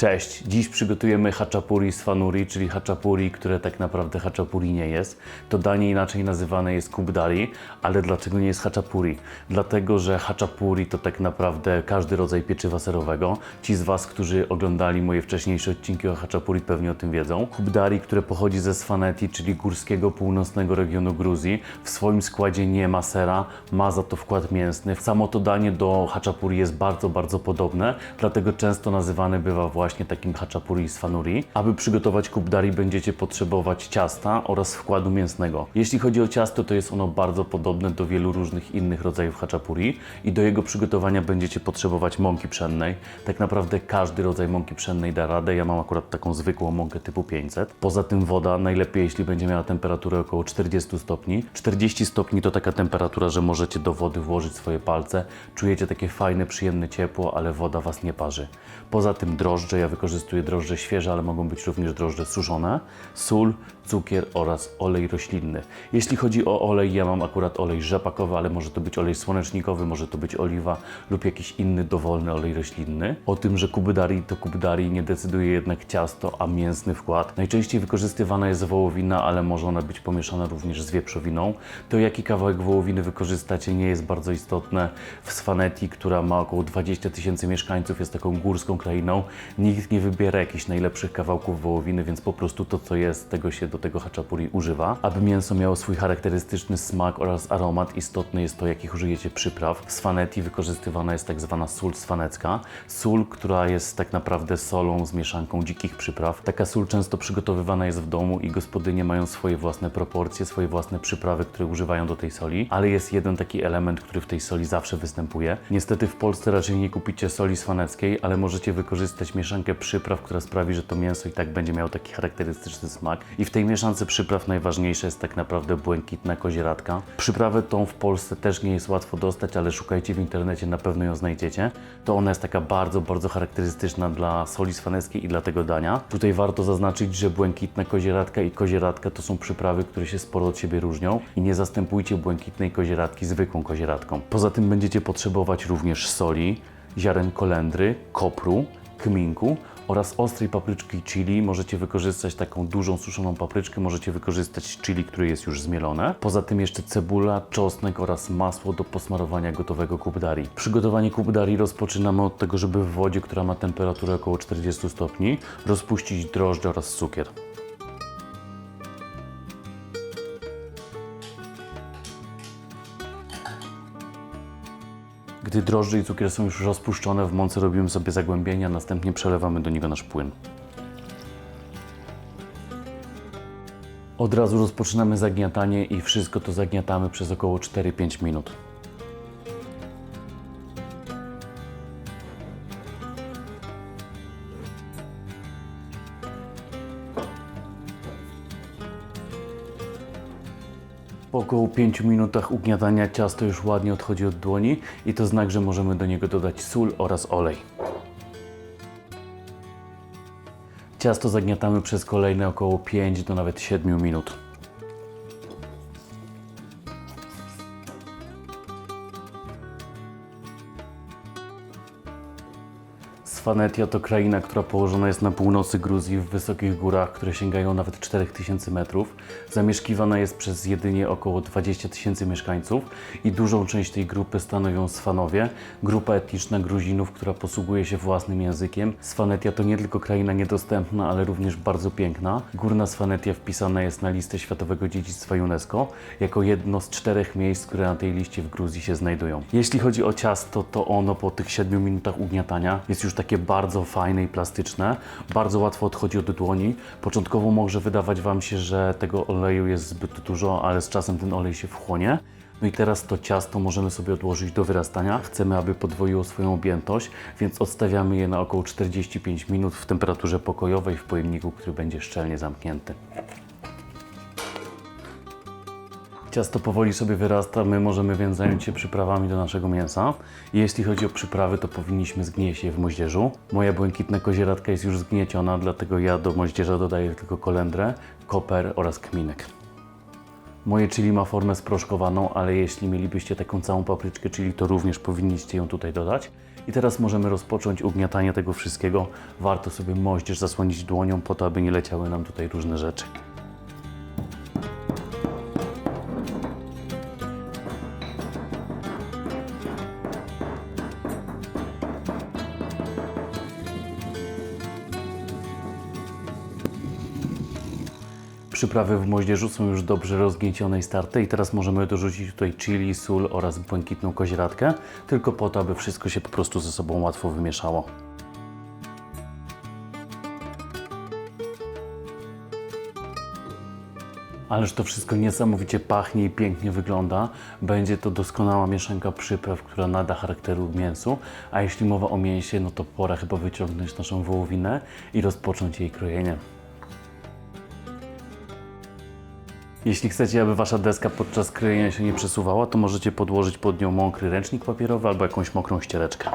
Cześć, dziś przygotujemy haczapuri z fanuri, czyli haczapuri, które tak naprawdę haczapuri nie jest. To danie inaczej nazywane jest kubdari, ale dlaczego nie jest haczapuri? Dlatego, że haczapuri to tak naprawdę każdy rodzaj pieczywa serowego. Ci z Was, którzy oglądali moje wcześniejsze odcinki o haczapuri pewnie o tym wiedzą. Kubdari, które pochodzi ze Svaneti, czyli górskiego północnego regionu Gruzji, w swoim składzie nie ma sera, ma za to wkład mięsny. Samo to danie do haczapuri jest bardzo, bardzo podobne, dlatego często nazywane bywa właśnie takim haczapuri z fanuri. Aby przygotować kubdari będziecie potrzebować ciasta oraz wkładu mięsnego. Jeśli chodzi o ciasto, to jest ono bardzo podobne do wielu różnych innych rodzajów haczapuri i do jego przygotowania będziecie potrzebować mąki pszennej. Tak naprawdę każdy rodzaj mąki pszennej da radę. Ja mam akurat taką zwykłą mąkę typu 500. Poza tym woda najlepiej, jeśli będzie miała temperaturę około 40 stopni. 40 stopni to taka temperatura, że możecie do wody włożyć swoje palce. Czujecie takie fajne, przyjemne ciepło, ale woda Was nie parzy. Poza tym drożdże, ja wykorzystuję drożdże świeże, ale mogą być również drożdże suszone, sól, cukier oraz olej roślinny. Jeśli chodzi o olej, ja mam akurat olej rzepakowy, ale może to być olej słonecznikowy, może to być oliwa lub jakiś inny dowolny olej roślinny. O tym, że kubydari to kubydari nie decyduje jednak ciasto, a mięsny wkład. Najczęściej wykorzystywana jest wołowina, ale może ona być pomieszana również z wieprzowiną. To jaki kawałek wołowiny wykorzystacie nie jest bardzo istotne. W Svaneti, która ma około 20 tysięcy mieszkańców, jest taką górską krainą, nikt nie wybiera jakichś najlepszych kawałków wołowiny, więc po prostu to, co jest, tego się do tego haczapuri używa. Aby mięso miało swój charakterystyczny smak oraz aromat, istotne jest to, jakich użyjecie przypraw. W Svaneti wykorzystywana jest tak zwana sól swanecka. Sól, która jest tak naprawdę solą z mieszanką dzikich przypraw. Taka sól często przygotowywana jest w domu i gospodynie mają swoje własne proporcje, swoje własne przyprawy, które używają do tej soli, ale jest jeden taki element, który w tej soli zawsze występuje. Niestety w Polsce raczej nie kupicie soli swaneckiej, ale możecie wykorzystać mieszankę przypraw, która sprawi, że to mięso i tak będzie miało taki charakterystyczny smak. I w tej mieszance przypraw najważniejsze jest tak naprawdę błękitna kozieradka. Przyprawę tą w Polsce też nie jest łatwo dostać, ale szukajcie w internecie, na pewno ją znajdziecie. To ona jest taka bardzo, bardzo charakterystyczna dla soli swaneckiej i dla tego dania. Tutaj warto zaznaczyć, że błękitna kozieradka i kozieradka to są przyprawy, które się sporo od siebie różnią i nie zastępujcie błękitnej kozieradki zwykłą kozieradką. Poza tym będziecie potrzebować również soli, ziaren kolendry, kopru, kminku oraz ostrej papryczki chili. Możecie wykorzystać taką dużą suszoną papryczkę, możecie wykorzystać chili, które jest już zmielone. Poza tym jeszcze cebula, czosnek oraz masło do posmarowania gotowego kubdari. Przygotowanie kubdari rozpoczynamy od tego, żeby w wodzie, która ma temperaturę około 40 stopni, rozpuścić drożdże oraz cukier. Gdy drożdże i cukier są już rozpuszczone, w mące robimy sobie zagłębienia, następnie przelewamy do niego nasz płyn. Od razu rozpoczynamy zagniatanie i wszystko to zagniatamy przez około 4-5 minut. Po około 5 minutach ugniatania ciasto już ładnie odchodzi od dłoni i to znak, że możemy do niego dodać sól oraz olej. Ciasto zagniatamy przez kolejne około 5 do nawet 7 minut. Svanetia to kraina, która położona jest na północy Gruzji w wysokich górach, które sięgają nawet 4000 metrów. Zamieszkiwana jest przez jedynie około 20 tysięcy mieszkańców i dużą część tej grupy stanowią Svanowie, grupa etniczna Gruzinów, która posługuje się własnym językiem. Svanetia to nie tylko kraina niedostępna, ale również bardzo piękna. Górna Svanetia wpisana jest na listę Światowego Dziedzictwa UNESCO jako jedno z czterech miejsc, które na tej liście w Gruzji się znajdują. Jeśli chodzi o ciasto, to ono po tych 7 minutach ugniatania jest już takie bardzo fajne i plastyczne, bardzo łatwo odchodzi od dłoni. Początkowo może wydawać Wam się, że tego oleju jest zbyt dużo, ale z czasem ten olej się wchłonie. No i teraz to ciasto możemy sobie odłożyć do wyrastania. Chcemy, aby podwoiło swoją objętość, więc odstawiamy je na około 45 minut w temperaturze pokojowej w pojemniku, który będzie szczelnie zamknięty. Ciasto powoli sobie wyrasta, my możemy więc zająć się przyprawami do naszego mięsa. Jeśli chodzi o przyprawy, to powinniśmy zgnieść je w moździerzu. Moja błękitna kozieradka jest już zgnieciona, dlatego ja do moździerza dodaję tylko kolendrę, koper oraz kminek. Moje chili ma formę sproszkowaną, ale jeśli mielibyście taką całą papryczkę chili, to również powinniście ją tutaj dodać. I teraz możemy rozpocząć ugniatanie tego wszystkiego. Warto sobie moździerz zasłonić dłonią po to, aby nie leciały nam tutaj różne rzeczy. Przyprawy w moździerzu są już dobrze rozgniecione i starte i teraz możemy dorzucić tutaj chili, sól oraz błękitną koźratkę, tylko po to, aby wszystko się po prostu ze sobą łatwo wymieszało. Ależ to wszystko niesamowicie pachnie i pięknie wygląda. Będzie to doskonała mieszanka przypraw, która nada charakteru mięsu. A jeśli mowa o mięsie, no to pora chyba wyciągnąć naszą wołowinę i rozpocząć jej krojenie. Jeśli chcecie, aby wasza deska podczas krojenia się nie przesuwała, to możecie podłożyć pod nią mokry ręcznik papierowy albo jakąś mokrą ściereczkę.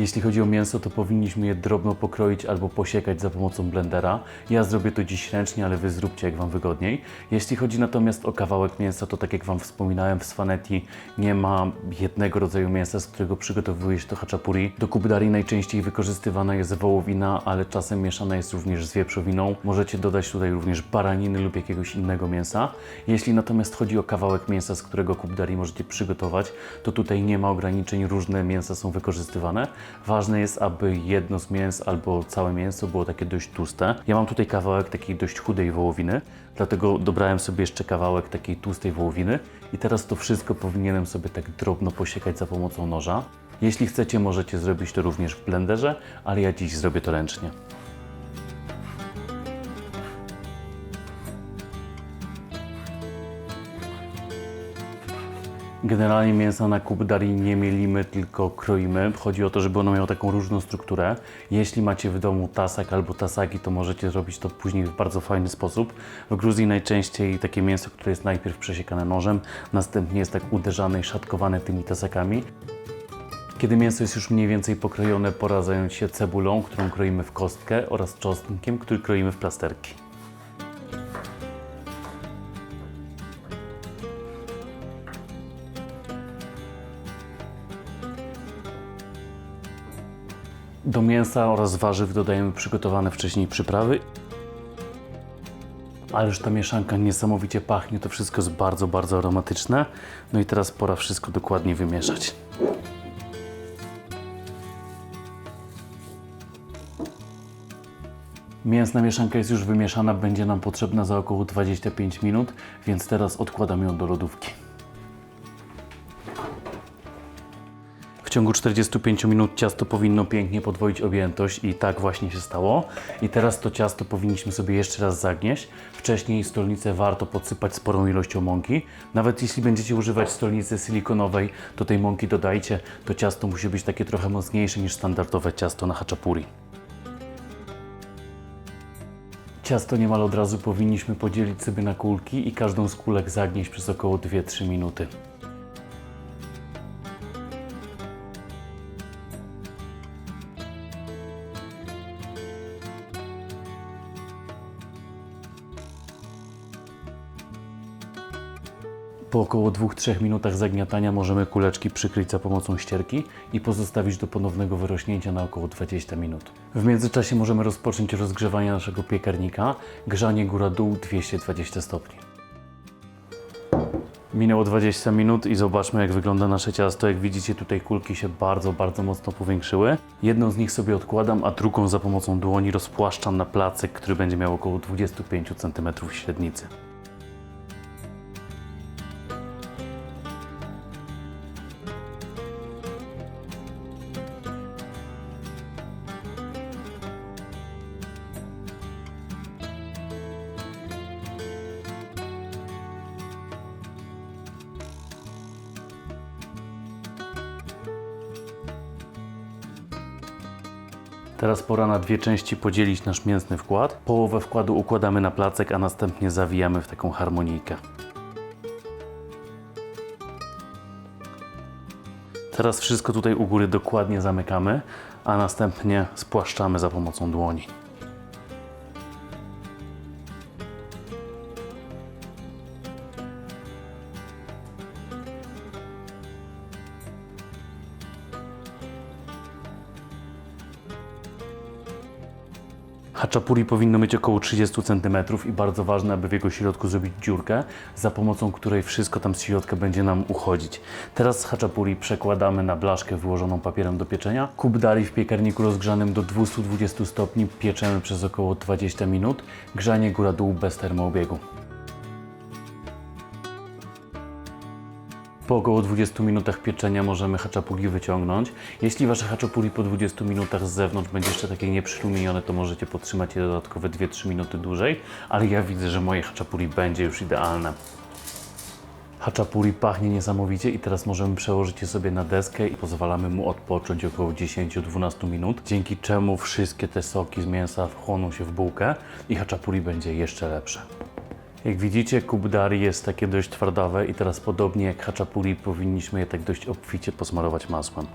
Jeśli chodzi o mięso, to powinniśmy je drobno pokroić albo posiekać za pomocą blendera. Ja zrobię to dziś ręcznie, ale Wy zróbcie jak Wam wygodniej. Jeśli chodzi natomiast o kawałek mięsa, to tak jak Wam wspominałem, w Swanetti nie ma jednego rodzaju mięsa, z którego przygotowuje się to haczapuri. Do kubdari najczęściej wykorzystywana jest wołowina, ale czasem mieszana jest również z wieprzowiną. Możecie dodać tutaj również baraniny lub jakiegoś innego mięsa. Jeśli natomiast chodzi o kawałek mięsa, z którego kubdari możecie przygotować, to tutaj nie ma ograniczeń, różne mięsa są wykorzystywane. Ważne jest, aby jedno z mięs albo całe mięso było takie dość tłuste. Ja mam tutaj kawałek takiej dość chudej wołowiny, dlatego dobrałem sobie jeszcze kawałek takiej tłustej wołowiny i teraz to wszystko powinienem sobie tak drobno posiekać za pomocą noża. Jeśli chcecie, możecie zrobić to również w blenderze, ale ja dziś zrobię to ręcznie. Generalnie mięsa na kubdari nie mielimy, tylko kroimy. Chodzi o to, żeby ono miało taką różną strukturę. Jeśli macie w domu tasak albo tasaki, to możecie zrobić to później w bardzo fajny sposób. W Gruzji najczęściej takie mięso, które jest najpierw przesiekane nożem, następnie jest tak uderzane i szatkowane tymi tasakami. Kiedy mięso jest już mniej więcej pokrojone, pora zająć się cebulą, którą kroimy w kostkę oraz czosnkiem, który kroimy w plasterki. Do mięsa oraz warzyw dodajemy przygotowane wcześniej przyprawy. Ależ ta mieszanka niesamowicie pachnie, to wszystko jest bardzo, bardzo aromatyczne. No i teraz pora wszystko dokładnie wymieszać. Mięsna mieszanka jest już wymieszana, będzie nam potrzebna za około 25 minut, więc teraz odkładam ją do lodówki. W ciągu 45 minut ciasto powinno pięknie podwoić objętość i tak właśnie się stało. I teraz to ciasto powinniśmy sobie jeszcze raz zagnieść. Wcześniej stolnicę warto podsypać sporą ilością mąki. Nawet jeśli będziecie używać stolnicy silikonowej, to tej mąki dodajcie. To ciasto musi być takie trochę mocniejsze niż standardowe ciasto na haczapuri. Ciasto niemal od razu powinniśmy podzielić sobie na kulki i każdą z kulek zagnieść przez około 2-3 minuty. Po około 2-3 minutach zagniatania możemy kuleczki przykryć za pomocą ścierki i pozostawić do ponownego wyrośnięcia na około 20 minut. W międzyczasie możemy rozpocząć rozgrzewanie naszego piekarnika. Grzanie góra-dół 220 stopni. Minęło 20 minut i zobaczmy jak wygląda nasze ciasto. Jak widzicie tutaj kulki się bardzo, bardzo mocno powiększyły. Jedną z nich sobie odkładam, a drugą za pomocą dłoni rozpłaszczam na placek, który będzie miał około 25 cm średnicy. Teraz pora na dwie części podzielić nasz mięsny wkład. Połowę wkładu układamy na placek, a następnie zawijamy w taką harmonijkę. Teraz wszystko tutaj u góry dokładnie zamykamy, a następnie spłaszczamy za pomocą dłoni. Haczapuri powinno mieć około 30 cm i bardzo ważne, aby w jego środku zrobić dziurkę, za pomocą której wszystko tam z środka będzie nam uchodzić. Teraz haczapuri przekładamy na blaszkę wyłożoną papierem do pieczenia. Kup dali w piekarniku rozgrzanym do 220 stopni pieczemy przez około 20 minut. Grzanie góra-dół bez termoobiegu. Po około 20 minutach pieczenia możemy haczapuri wyciągnąć. Jeśli wasze haczapuri po 20 minutach z zewnątrz będzie jeszcze takie nieprzytłumione, to możecie podtrzymać je dodatkowe 2-3 minuty dłużej, ale ja widzę, że moje haczapuri będzie już idealne. Haczapuri pachnie niesamowicie i teraz możemy przełożyć je sobie na deskę i pozwalamy mu odpocząć około 10-12 minut, dzięki czemu wszystkie te soki z mięsa wchłoną się w bułkę i haczapuri będzie jeszcze lepsze. Jak widzicie, kubdari jest takie dość twardawe i teraz podobnie jak haczapuri powinniśmy je tak dość obficie posmarować masłem.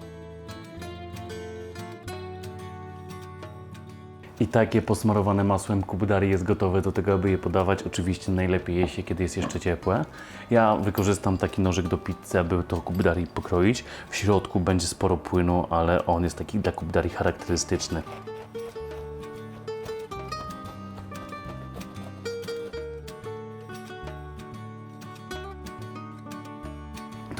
I takie posmarowane masłem kubdari jest gotowe do tego, aby je podawać. Oczywiście najlepiej je kiedy jest jeszcze ciepłe. Ja wykorzystam taki nożyk do pizzy, aby to kubdari pokroić. W środku będzie sporo płynu, ale on jest taki dla kubdari charakterystyczny.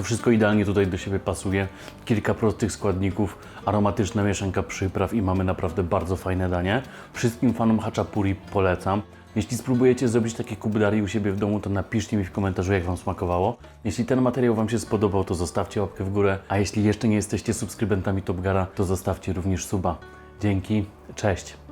Wszystko idealnie tutaj do siebie pasuje. Kilka prostych składników, aromatyczna mieszanka przypraw i mamy naprawdę bardzo fajne danie. Wszystkim fanom haczapuri polecam. Jeśli spróbujecie zrobić takie kubdari u siebie w domu, to napiszcie mi w komentarzu, jak Wam smakowało. Jeśli ten materiał Wam się spodobał, to zostawcie łapkę w górę. A jeśli jeszcze nie jesteście subskrybentami Topgara, to zostawcie również suba. Dzięki, cześć!